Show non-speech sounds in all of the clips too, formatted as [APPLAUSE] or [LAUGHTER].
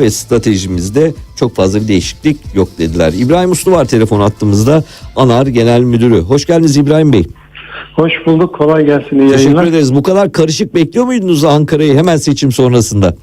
ve stratejimizde çok fazla bir değişiklik yok dediler. İbrahim Uslu var telefon attığımızda ANAR Genel Müdürü. Hoş geldiniz İbrahim Bey. Hoş bulduk. Kolay gelsin. iyi Teşekkür yayınlar. ederiz. Bu kadar karışık bekliyor muydunuz Ankara'yı hemen seçim sonrasında?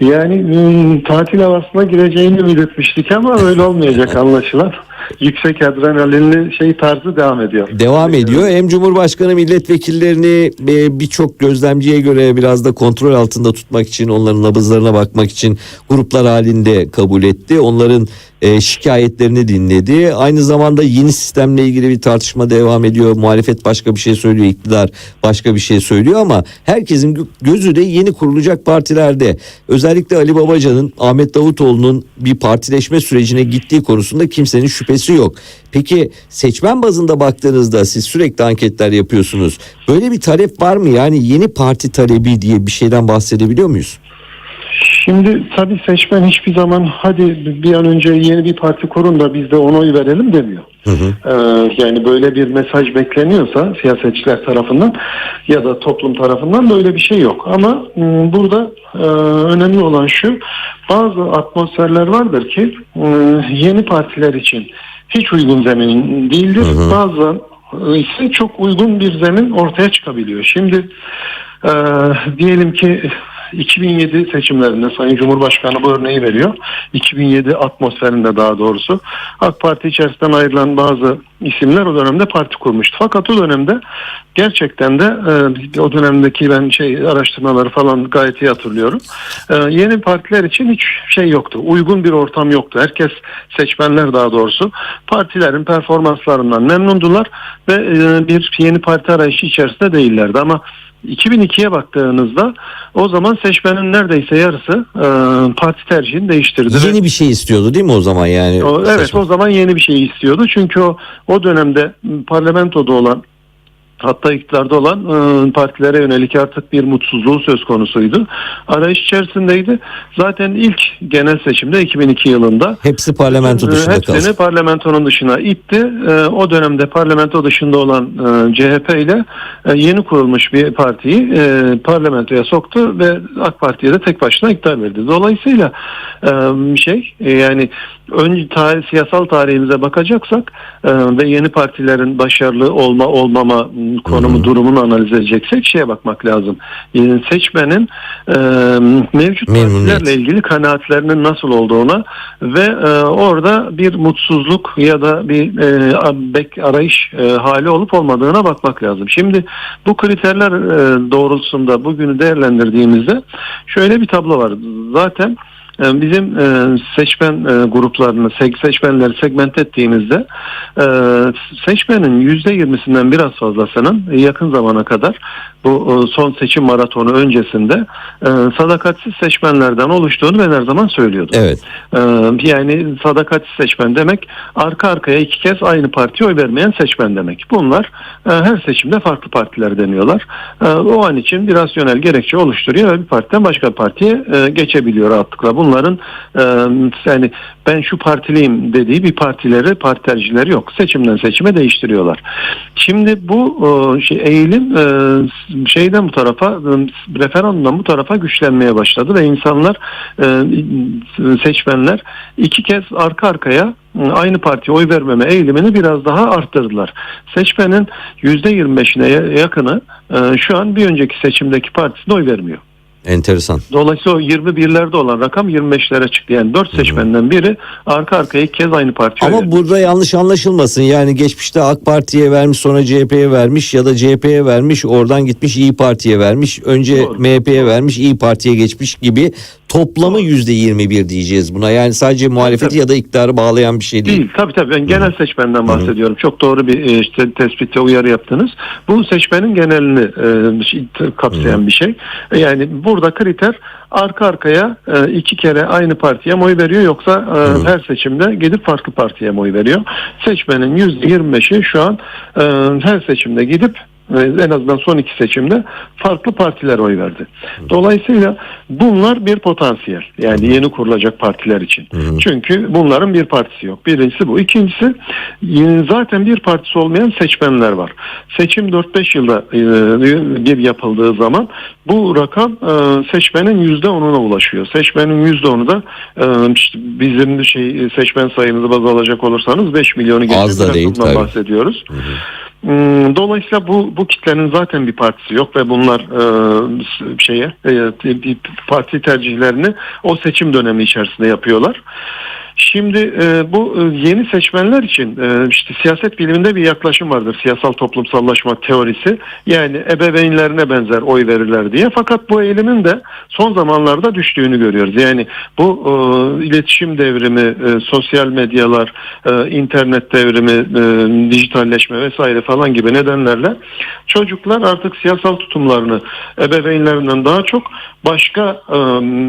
Yani hmm, tatil havasına gireceğini ümit etmiştik ama öyle olmayacak [LAUGHS] anlaşılan. Yüksek adrenalinli şey tarzı devam ediyor. Devam ediyor. Hem Cumhurbaşkanı milletvekillerini e, birçok gözlemciye göre biraz da kontrol altında tutmak için onların nabızlarına bakmak için gruplar halinde kabul etti. Onların e, şikayetlerini dinledi. Aynı zamanda yeni sistemle ilgili bir tartışma devam ediyor. Muhalefet başka bir şey söylüyor, iktidar başka bir şey söylüyor ama herkesin gö- gözü de yeni kurulacak partilerde. Özellikle Ali Babacan'ın, Ahmet Davutoğlu'nun bir partileşme sürecine gittiği konusunda kimsenin şüphesi yok. Peki seçmen bazında baktığınızda siz sürekli anketler yapıyorsunuz. Böyle bir talep var mı? Yani yeni parti talebi diye bir şeyden bahsedebiliyor muyuz? Şimdi tabii seçmen hiçbir zaman hadi bir an önce yeni bir parti kurun da biz de ona oy verelim demiyor. Hı hı. Ee, yani böyle bir mesaj bekleniyorsa siyasetçiler tarafından ya da toplum tarafından böyle bir şey yok. Ama mm, burada e, önemli olan şu bazı atmosferler vardır ki e, yeni partiler için hiç uygun zemin değildir. Hı hı. Bazen ise çok uygun bir zemin ortaya çıkabiliyor. Şimdi e, diyelim ki 2007 seçimlerinde Sayın Cumhurbaşkanı bu örneği veriyor. 2007 atmosferinde daha doğrusu AK Parti içerisinden ayrılan bazı isimler o dönemde parti kurmuştu. Fakat o dönemde gerçekten de e, o dönemdeki ben şey araştırmaları falan gayet iyi hatırlıyorum. E, yeni partiler için hiç şey yoktu. Uygun bir ortam yoktu. Herkes seçmenler daha doğrusu partilerin performanslarından memnundular ve e, bir yeni parti arayışı içerisinde değillerdi ama 2002'ye baktığınızda o zaman seçmenin neredeyse yarısı e, parti tercihini değiştirdi. Ve- Yeni bir şey istiyordu değil mi o zaman yani? o, evet o zaman yeni bir şey istiyordu. Çünkü o o dönemde parlamentoda olan hatta iktidarda olan e, partilere yönelik artık bir mutsuzluğu söz konusuydu. Arayış içerisindeydi. Zaten ilk genel seçimde 2002 yılında Hepsi parlamento e, dışında hepsini kaldı. parlamentonun dışına itti. E, o dönemde parlamento dışında olan e, CHP ile e, yeni kurulmuş bir partiyi e, parlamentoya soktu ve AK Parti'ye de tek başına iktidar verdi. Dolayısıyla e, şey e, yani önce tarih, siyasal tarihimize bakacaksak e, ve yeni partilerin başarılı olma olmama m, konumu Hı hı. durumunu analiz edeceksek şeye bakmak lazım. Yani seçmenin e, mevcut Memnuniyet. partilerle ilgili kanaatlerinin nasıl olduğuna ve e, orada bir mutsuzluk ya da bir e, bek arayış e, hali olup olmadığına bakmak lazım. Şimdi bu kriterler e, doğrultusunda bugünü değerlendirdiğimizde şöyle bir tablo var. Zaten bizim e, seçmen e, gruplarını, seçmenleri segment ettiğimizde e, seçmenin yüzde yirmisinden biraz fazlasının yakın zamana kadar bu e, son seçim maratonu öncesinde e, sadakatsiz seçmenlerden oluştuğunu ben her zaman söylüyordum. Evet. Ee, yani sadakatsiz seçmen demek arka arkaya iki kez aynı partiye oy vermeyen seçmen demek. Bunlar e, her seçimde farklı partiler deniyorlar. E, o an için bir rasyonel gerekçe oluşturuyor ve bir partiden başka bir partiye e, geçebiliyor rahatlıkla. Bunların e, yani ben şu partiliyim dediği bir partileri, parti yok. Seçimden seçime değiştiriyorlar. Şimdi bu e, şey, eğilim e, şeyden bu tarafa e, referandumdan bu tarafa güçlenmeye başladı ve insanlar seçmenler iki kez arka arkaya aynı partiye oy vermeme eğilimini biraz daha arttırdılar. Seçmenin %25'ine ya- yakını şu an bir önceki seçimdeki partisine oy vermiyor. Enteresan. Dolayısıyla o 21'lerde olan rakam 25'lere çıktı. Yani 4 seçmenden biri arka arkaya kez aynı partiye Ama verdi. burada yanlış anlaşılmasın. Yani geçmişte AK Parti'ye vermiş sonra CHP'ye vermiş ya da CHP'ye vermiş oradan gitmiş İyi Parti'ye vermiş. Önce Doğru. MHP'ye vermiş İyi Parti'ye geçmiş gibi toplamı yüzde 21 diyeceğiz buna. Yani sadece muhalefeti tabii. ya da iktidarı bağlayan bir şey değil. Değil tabii tabii ben genel seçmenden bahsediyorum. Çok doğru bir e, işte tespit ve uyarı yaptınız. Bu seçmenin genelini e, kapsayan bir şey. E, Yani burada kriter arka arkaya e, iki kere aynı partiye oy veriyor yoksa e, her seçimde gidip farklı partiye oy veriyor. Seçmenin %25'i şu an e, her seçimde gidip en azından son iki seçimde farklı partiler oy verdi. Dolayısıyla bunlar bir potansiyel. Yani yeni kurulacak partiler için. Çünkü bunların bir partisi yok. Birincisi bu. İkincisi zaten bir partisi olmayan seçmenler var. Seçim 4-5 yılda e, bir yapıldığı zaman bu rakam e, seçmenin %10'una ulaşıyor. Seçmenin %10'u da e, işte bizim şey seçmen sayımızı baz alacak olursanız 5 milyonu geçen Az da değil, tabii. bahsediyoruz. Hmm, Dolayısıyla bu bu kitlenin zaten bir partisi yok ve bunlar e, şeye e, parti tercihlerini o seçim dönemi içerisinde yapıyorlar. Şimdi e, bu e, yeni seçmenler için e, işte siyaset biliminde bir yaklaşım vardır. Siyasal toplumsallaşma teorisi. Yani ebeveynlerine benzer oy verirler diye. Fakat bu eğilimin de son zamanlarda düştüğünü görüyoruz. Yani bu e, iletişim devrimi, e, sosyal medyalar, e, internet devrimi, e, dijitalleşme vesaire falan gibi nedenlerle çocuklar artık siyasal tutumlarını ebeveynlerinden daha çok başka e,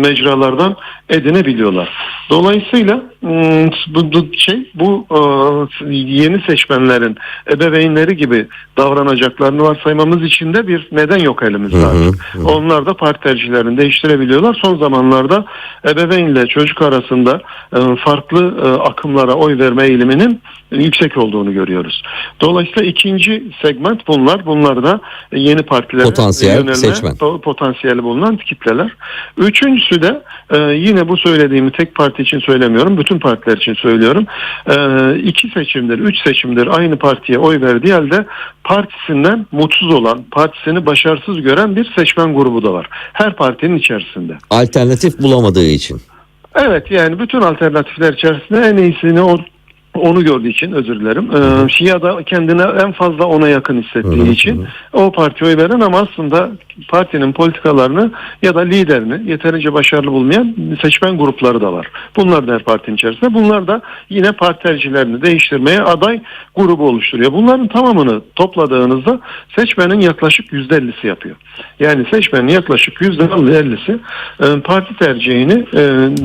mecralardan edinebiliyorlar. Dolayısıyla bu, bu şey bu e, yeni seçmenlerin ebeveynleri gibi davranacaklarını varsaymamız için de bir neden yok elimizde. Hı hı, artık. Onlar da parti tercihlerini değiştirebiliyorlar. Son zamanlarda ebeveynle çocuk arasında e, farklı e, akımlara oy verme eğiliminin yüksek olduğunu görüyoruz. Dolayısıyla ikinci segment bunlar. Bunlar da yeni partilere Potansiyel yönelme, seçmen. po- potansiyeli bulunan kitleler. Üçüncüsü de yine bu söylediğimi tek parti için söylemiyorum. Bütün partiler için söylüyorum. E, iki seçimdir, üç seçimdir aynı partiye oy verdiği halde partisinden mutsuz olan, partisini başarısız gören bir seçmen grubu da var. Her partinin içerisinde. Alternatif bulamadığı için. Evet yani bütün alternatifler içerisinde en iyisini o onu gördüğü için özür dilerim. Ee, da kendine en fazla ona yakın hissettiği için o partiye oy veren ama aslında partinin politikalarını ya da liderini yeterince başarılı bulmayan seçmen grupları da var. Bunlar da her partinin içerisinde. Bunlar da yine parti tercihlerini değiştirmeye aday grubu oluşturuyor. Bunların tamamını topladığınızda seçmenin yaklaşık %50'si yapıyor. Yani seçmenin yaklaşık %50'si e, parti tercihini e,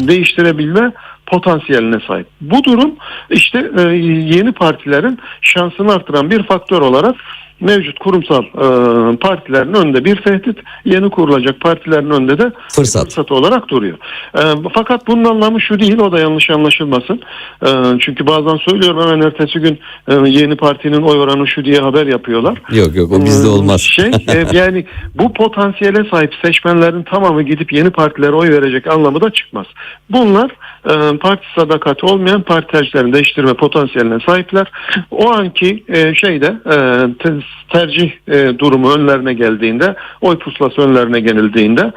değiştirebilme potansiyeline sahip. Bu durum işte e, yeni partilerin şansını artıran bir faktör olarak mevcut kurumsal e, partilerin önünde bir tehdit, yeni kurulacak partilerin önünde de Fırsat. fırsat olarak duruyor. E, fakat bunun anlamı şu değil, o da yanlış anlaşılmasın. E, çünkü bazen söylüyorum hemen ertesi gün e, yeni partinin oy oranı şu diye haber yapıyorlar. Yok yok o bizde Hmm, olmaz. Şey e, [LAUGHS] yani bu potansiyele sahip seçmenlerin tamamı gidip yeni partilere oy verecek anlamı da çıkmaz. Bunlar e, parti sadakati olmayan parti tercihlerini değiştirme potansiyeline sahipler. O anki e, şeyde e, tercih e, durumu önlerine geldiğinde oy pusulası önlerine gelildiğinde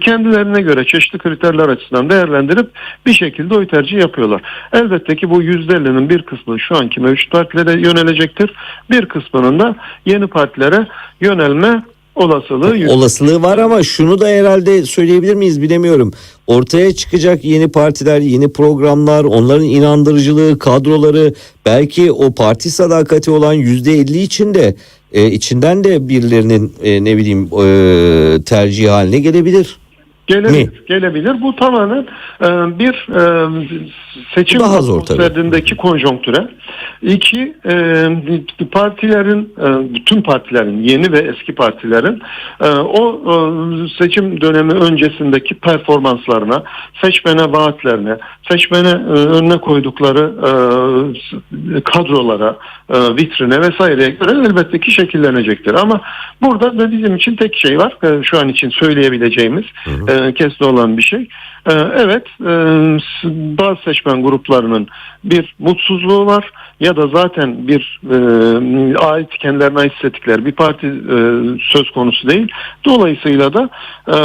kendilerine göre çeşitli kriterler açısından değerlendirip bir şekilde oy tercihi yapıyorlar. Elbette ki bu %50'nin bir kısmı şu anki mevcut partilere yönelecektir. Bir kısmının da yeni partilere yönelme olasılığı yüksek. Olasılığı var ama şunu da herhalde söyleyebilir miyiz bilemiyorum. Ortaya çıkacak yeni partiler, yeni programlar, onların inandırıcılığı, kadroları belki o parti sadakati olan yüzde elli içinde e, içinden de birilerinin e, ne bileyim e, tercih haline gelebilir. Gelebilir, gelebilir. Bu tamamen e, bir e, seçim Daha zor tabii. atmosferindeki konjonktüre. İki, e, partilerin, e, bütün partilerin, yeni ve eski partilerin e, o e, seçim dönemi öncesindeki performanslarına, seçmene vaatlerine, seçmene e, önüne koydukları e, kadrolara, e, vitrine vesaireye göre elbette ki şekillenecektir. Ama burada da bizim için tek şey var. e, şu an için söyleyebileceğimiz e, kesin olan bir şey. E, evet, e, bazı seçmen gruplarının bir mutsuzluğu var ya da zaten bir e, ait kendilerine ait hissettikleri bir parti e, söz konusu değil. Dolayısıyla da e,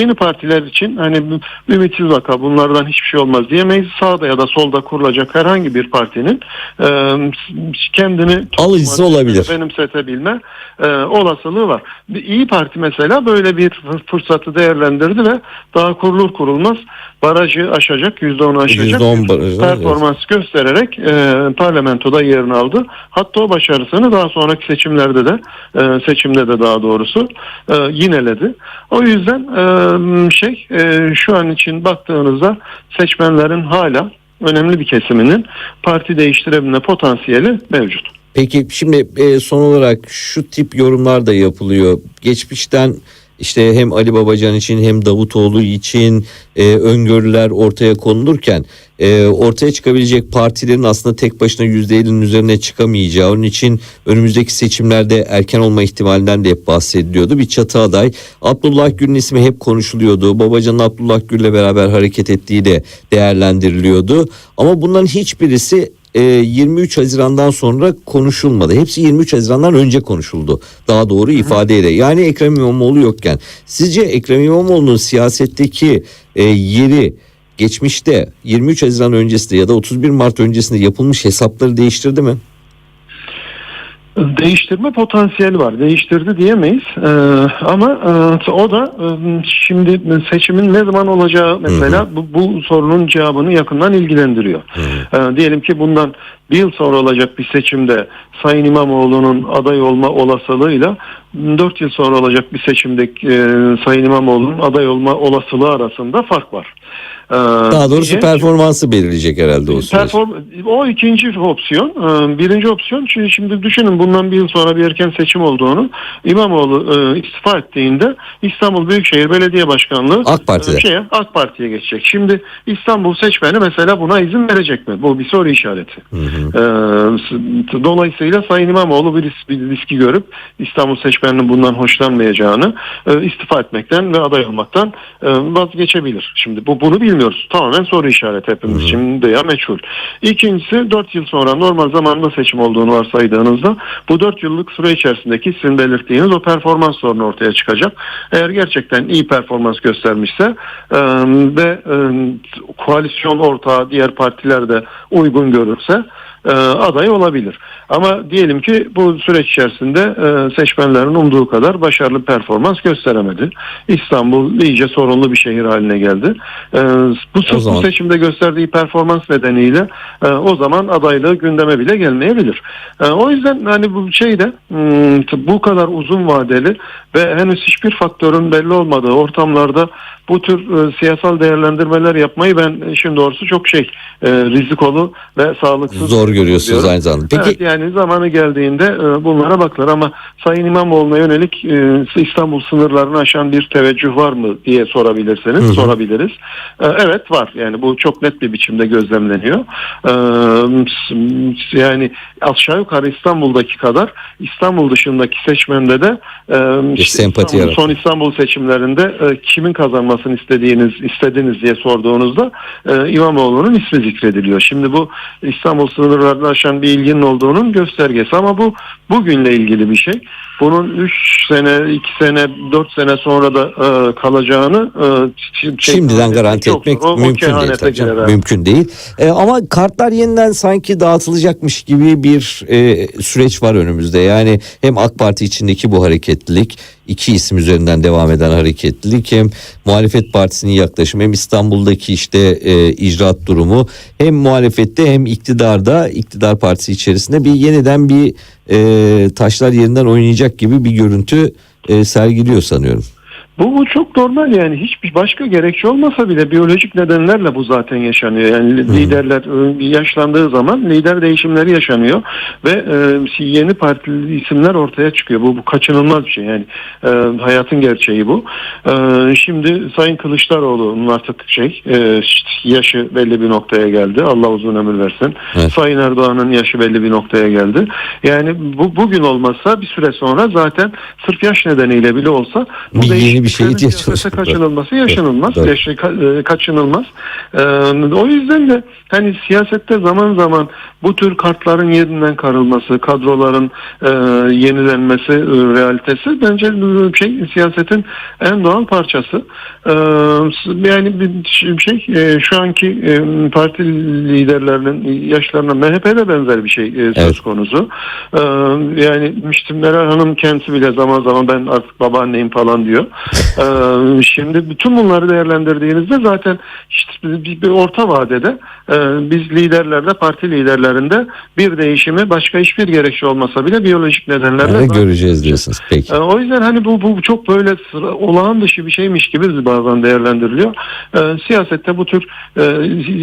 yeni partiler için hani ümitsiz vaka bunlardan hiçbir şey olmaz diyemeyiz. Sağda ya da solda kurulacak herhangi bir partinin e, kendini Alıcısı olabilir. benimsetebilme e, olasılığı var. İyi Parti mesela böyle bir fır- fırsatı değerlendirdi ve daha kurulur kurulmaz barajı aşacak, %10'u aşacak %10 bir barajı, performans göstererek e, parlamentoda yerini aldı. Hatta o başarısını daha sonraki seçimlerde de e, seçimde de daha doğrusu e, yineledi. O yüzden e, şey e, şu an için baktığınızda seçmenlerin hala önemli bir kesiminin parti değiştirebilme potansiyeli mevcut. Peki şimdi e, son olarak şu tip yorumlar da yapılıyor. Geçmişten işte hem Ali Babacan için hem Davutoğlu için e, öngörüler ortaya konulurken e, ortaya çıkabilecek partilerin aslında tek başına %50'nin üzerine çıkamayacağı onun için önümüzdeki seçimlerde erken olma ihtimalinden de hep bahsediliyordu. Bir çatı aday Abdullah Gül'ün ismi hep konuşuluyordu. Babacan'ın Abdullah Gül'le beraber hareket ettiği de değerlendiriliyordu. Ama bunların hiçbirisi e, 23 Haziran'dan sonra konuşulmadı. Hepsi 23 Haziran'dan önce konuşuldu. Daha doğru ifadeyle. Yani Ekrem İmamoğlu yokken. Sizce Ekrem İmamoğlu'nun siyasetteki e, yeri geçmişte 23 Haziran öncesinde ya da 31 Mart öncesinde yapılmış hesapları değiştirdi mi? Değiştirme potansiyeli var. Değiştirdi diyemeyiz. Ee, ama e, o da e, şimdi seçimin ne zaman olacağı mesela bu, bu sorunun cevabını yakından ilgilendiriyor. Ee, diyelim ki bundan bir yıl sonra olacak bir seçimde Sayın İmamoğlu'nun aday olma olasılığıyla 4 yıl sonra olacak bir seçimde e, Sayın İmamoğlu'nun aday olma olasılığı arasında fark var. Ee, Daha doğrusu niye? performansı belirleyecek herhalde o süreç. Perform o ikinci opsiyon. Ee, Birinci opsiyon çünkü şimdi düşünün bundan bir yıl sonra bir erken seçim olduğunu İmamoğlu e, istifa ettiğinde İstanbul Büyükşehir Belediye Başkanlığı AK Parti'de. e, şeye, AK Parti'ye geçecek. Şimdi İstanbul seçmeni mesela buna izin verecek mi? Bu bir soru işareti. Hı hı. Dolayısıyla Sayın İmamoğlu bir, ris- bir riski görüp İstanbul seçmeninin bundan hoşlanmayacağını e, istifa etmekten ve aday olmaktan e, vazgeçebilir. Şimdi bu bunu bilmiyoruz. Tamamen soru işareti hepimiz için veya meçhul. İkincisi 4 yıl sonra normal zamanda seçim olduğunu varsaydığınızda bu 4 yıllık süre içerisindeki sizin belirttiğiniz o performans sorunu ortaya çıkacak. Eğer gerçekten iyi performans göstermişse e, ve e, koalisyon ortağı diğer partiler de uygun görürse e, aday olabilir. Ama diyelim ki bu süreç içerisinde e, seçmenlerin umduğu kadar başarılı performans gösteremedi. İstanbul iyice sorunlu bir şehir haline geldi. E, bu, zaman- bu seçimde gösterdiği performans nedeniyle e, o zaman adaylığı gündeme bile gelmeyebilir. E, o yüzden hani bu şeyde hmm, bu kadar uzun vadeli ve henüz hiçbir faktörün belli olmadığı ortamlarda bu tür e, siyasal değerlendirmeler yapmayı ben işin doğrusu çok şey e, rizikolu ve sağlıksız Zor görüyorsunuz diyorum. aynı zamanda. Peki Evet, yani zamanı geldiğinde e, bunlara bakılır ama Sayın İmamoğlu'na yönelik e, İstanbul sınırlarını aşan bir teveccüh var mı diye sorabilirseniz Hı hı. sorabiliriz. E, evet var yani bu çok net bir biçimde gözlemleniyor. E, yani aşağı yukarı İstanbul'daki kadar İstanbul dışındaki seçmende de e, Bir sempati İstanbul- son İstanbul seçimlerinde e, kimin kazanmasını istediğiniz istediniz diye sorduğunuzda e, İmamoğlu'nun ismi zikrediliyor. Şimdi bu İstanbul sınırlarını aşan bir ilginin olduğunun göstergesi ama bu bugünle ilgili bir şey. Bunun 3 sene, 2 sene, 4 sene sonra da e, kalacağını e, Şimdiden garanti çok etmek. O- o mümkün değil. kehanete tabii canım. Mümkün değil. E, ama kartlar yeniden sanki dağıtılacakmış gibi bir e, süreç var önümüzde. Yani hem AK Parti içindeki bu hareketlilik, iki isim üzerinden devam eden hareketlilik hem muhalefet partisinin yaklaşımı hem İstanbul'daki işte e, icraat durumu hem muhalefette hem iktidarda iktidar partisi içerisinde bir yeniden bir e, taşlar yerinden oynayacak gibi bir görüntü e, sergiliyor sanıyorum. Bu, bu çok normal yani hiçbir başka gerekçe olmasa bile biyolojik nedenlerle bu zaten yaşanıyor. Yani liderler e, yaşlandığı zaman lider değişimleri yaşanıyor ve e, yeni partili isimler ortaya çıkıyor. Bu, bu kaçınılmaz bir şey yani e, hayatın gerçeği bu. E, şimdi Sayın Kılıçdaroğlu'nun artık şey e, yaşı belli bir noktaya geldi. Allah uzun ömür versin. Evet. Sayın Erdoğan'ın yaşı belli bir noktaya geldi. Yani bu bugün olmazsa bir süre sonra zaten sırf yaş nedeniyle bile olsa bu Bir bir şeye ihtiyaç var. kaçınılması yaşanılmaz. Evet. Yaşı ka- e, kaçınılmaz. Ee, o yüzden de hani siyasette zaman zaman bu tür kartların yerinden karılması, kadroların e, yenilenmesi e, realitesi bence e, şey siyasetin en doğal parçası. Ee, yani bir şey e, şu anki e, parti liderlerinin yaşlarına MHP'de benzer bir şey e, söz Evet. konusu. Ee, yani işte Meral Hanım kendisi bile zaman zaman ben artık babaanneyim falan diyor. Ee, şimdi bütün bunları değerlendirdiğinizde zaten işte bir, bir orta vadede e, biz liderlerde, parti liderlerinde bir değişimi başka hiçbir gerekçe olmasa bile biyolojik nedenlerle Yani göreceğiz diyorsunuz. Peki. ee, O yüzden hani bu, bu çok böyle sıra, olağan dışı bir şeymiş gibi bazen değerlendiriliyor. Ee, siyasette bu tür e,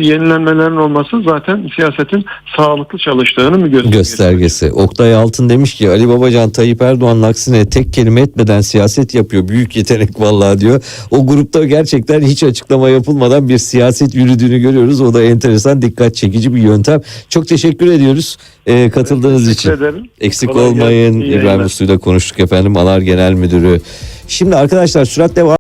yenilenmelerin olması zaten siyasetin sağlıklı çalıştığını mı gösteriyor? göstergesi. Oktay Altın demiş ki Ali Babacan Tayyip Erdoğan'ın aksine tek kelime etmeden siyaset yapıyor. Büyük yetenek vallahi diyor. O grupta gerçekten hiç açıklama yapılmadan bir siyaset yürüdüğünü görüyoruz. O da enteresan dikkat çekici bir yöntem. Çok teşekkür ediyoruz e, katıldığınız için. Teşekkür ederim. Eksik Kolay olmayın. iyi İbrahim. Uslu'yla konuştuk efendim. Anar Genel Müdürü. Şimdi arkadaşlar sürat devam.